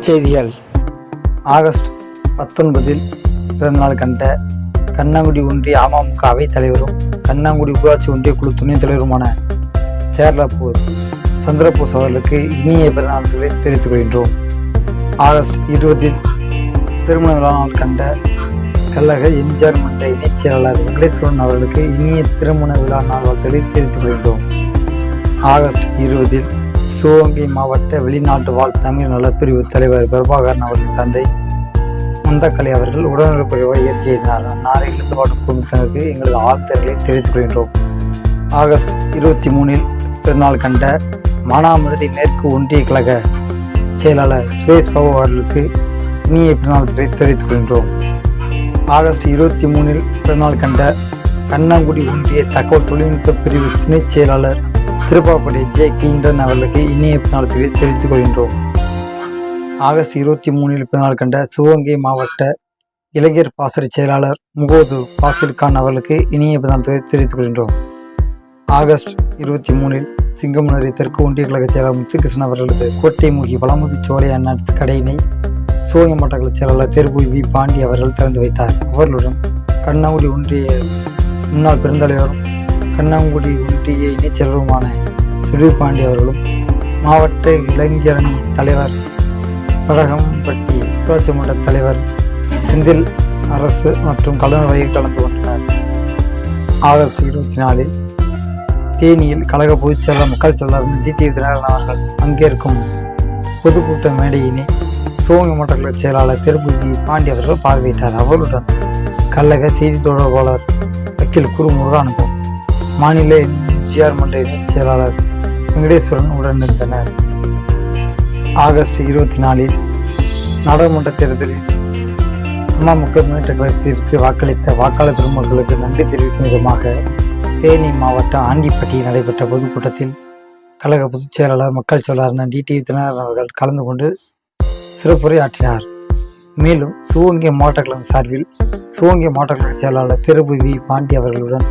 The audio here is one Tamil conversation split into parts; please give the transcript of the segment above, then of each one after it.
செய்திகள் ஆகஸ்ட் பத்தொன்பதில் பிறந்தநாள் கண்ட கண்ணாங்குடி ஒன்றிய அமமுக அவைத் தலைவரும் கண்ணாங்குடி ஊராட்சி ஒன்றிய குழு துணைத் தலைவருமான சேர்லாப்பூர் சந்திரபோஸ் அவர்களுக்கு இனிய பிறந்தநாள்களை தெரிவித்துக் கொள்கின்றோம். ஆகஸ்ட் இருபதில் திருமண விழா நாள் கண்ட கழக எம்ஜிஆர் மன்ற இணைச் செயலாளர் வெங்கடேஸ்வரன் அவர்களுக்கு இனிய திருமண விழா நாள் வாழ்த்துக்களை தெரிவித்துக் கொள்கின்றோம். ஆகஸ்ட் இருபதில் சிவகங்கை மாவட்ட வெளிநாட்டு வாழ் தமிழ் நலப்பிரிவு தலைவர் பிரபாகரன் அவர்கள் தந்தை மந்தக்கலை அவர்கள் உடல்நலக்குறைவாக இயற்கையினார் எழுதினார் நாரையிலிருந்து வாடும் குடும்பத்தினருக்கு எங்களது ஆழ்த்தர்களை தெரிவித்துக் கொள்கின்றோம். ஆகஸ்ட் இருபத்தி மூணில் பிறநாள் கண்ட மானாமதுரை மேற்கு ஒன்றிய கழக செயலாளர் சுரேஷ் பாபு அவர்களுக்கு இனிய பிறநாள் தெரிவித்துக் கொள்கின்றோம். ஆகஸ்ட் இருபத்தி மூணில் பிறநாள் கண்ட கண்ணங்குடி ஒன்றிய தகவல் தொழில்நுட்ப பிரிவு துணைச் செயலாளர் திருப்பாப்படை ஜே கிளின்டன் அவர்களுக்கு இனிய பிறநாளத்தை தெரிவித்துக் கொள்கின்றோம் ஆகஸ்ட் இருபத்தி மூணில் பிறநாள் கண்ட சிவகங்கை மாவட்ட இளைஞர் பாசறை செயலாளர் முகோது பாசில் கான் அவர்களுக்கு இனிய பிறநாளத்தை தெரிவித்துக் கொள்கின்றோம் ஆகஸ்ட் இருபத்தி மூணில் சிங்கமுனரி தெற்கு ஒன்றிய கழக செயலாளர் முத்துகிருஷ்ணன் அவர்களது கோட்டை மூகி வளமுதி சோலை அண்ணாட் கடையினை சிவகங்கை மாவட்ட கழக செயலாளர் தெருபு வி பாண்டி அவர்கள் திறந்து வைத்தார். அவர்களுடன் கண்ணாவுடி ஒன்றிய முன்னாள் பெருந்தலைவரும் கண்ணாங்குடி ஒன்றிய இணைச்செல்வருமான செயலருமான பாண்டி அவர்களும் மாவட்ட இளைஞரணி தலைவர் படகம்பட்டி ஊராட்சி மன்ற தலைவர் செந்தில் அரசு மற்றும் கலைஞர்கள் கலந்து கொண்டனர். ஆகஸ்ட் இருபத்தி நாலில் தேனியில் கழக பொதுச்செயலாளர் மக்கள் செயலாளர் டிடி தினகரன் அவர்கள் பங்கேற்கும் பொதுக்கூட்ட மேடையினை சிவகங்கை மாவட்ட செயலாளர் திருப்பதி பாண்டி அவர்கள் பார்வையிட்டார். அவருடன் கழக செய்தி தொடர்பாளர் வக்கீல் குரு முருகானந்தம் மாநில எம்ஜிஆர் மன்ற இணைச் செயலாளர் வெங்கடேஸ்வரன் உடனிருந்தனர். ஆகஸ்ட் இருபத்தி நாலில் நாடாளுமன்ற தேர்தலில் அமமுக முன்னேற்ற கழகத்திற்கு வாக்களித்த வாக்காளர் பெருமக்களுக்கு நன்றி தெரிவிக்கும் விதமாக தேனி மாவட்டம் ஆண்டிப்பட்டியில் நடைபெற்ற பொதுக்கூட்டத்தில் கழக பொதுச் செயலாளர் மக்கள் செயலாளர் டிடி தினகரன் அவர்கள் கலந்து கொண்டு சிறப்புரை ஆற்றினார் மேலும் சிவகங்கை மாவட்ட கழகம் சார்பில் சிவகங்கை மாவட்ட கழக செயலாளர் திருபு வி. பாண்டி அவர்களுடன்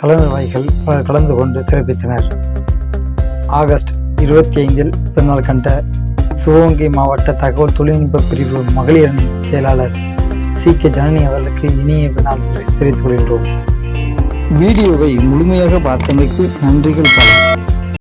கலந்துரைகள் பலர் கலந்து கொண்டு சிறப்பித்தனர். ஆகஸ்ட் இருபத்தி ஐந்தில் பிறநாள் கண்ட சிவகங்கை மாவட்ட தகவல் தொழில்நுட்ப பிரிவு மகளிர் செயலாளர் சி. கே. ஜனனி அவர்களுக்கு இனிய பிறநாள் தெரிவித்துக் கொள்கின்றோம். வீடியோவை முழுமையாக பார்த்தமைக்கு நன்றிகள் பல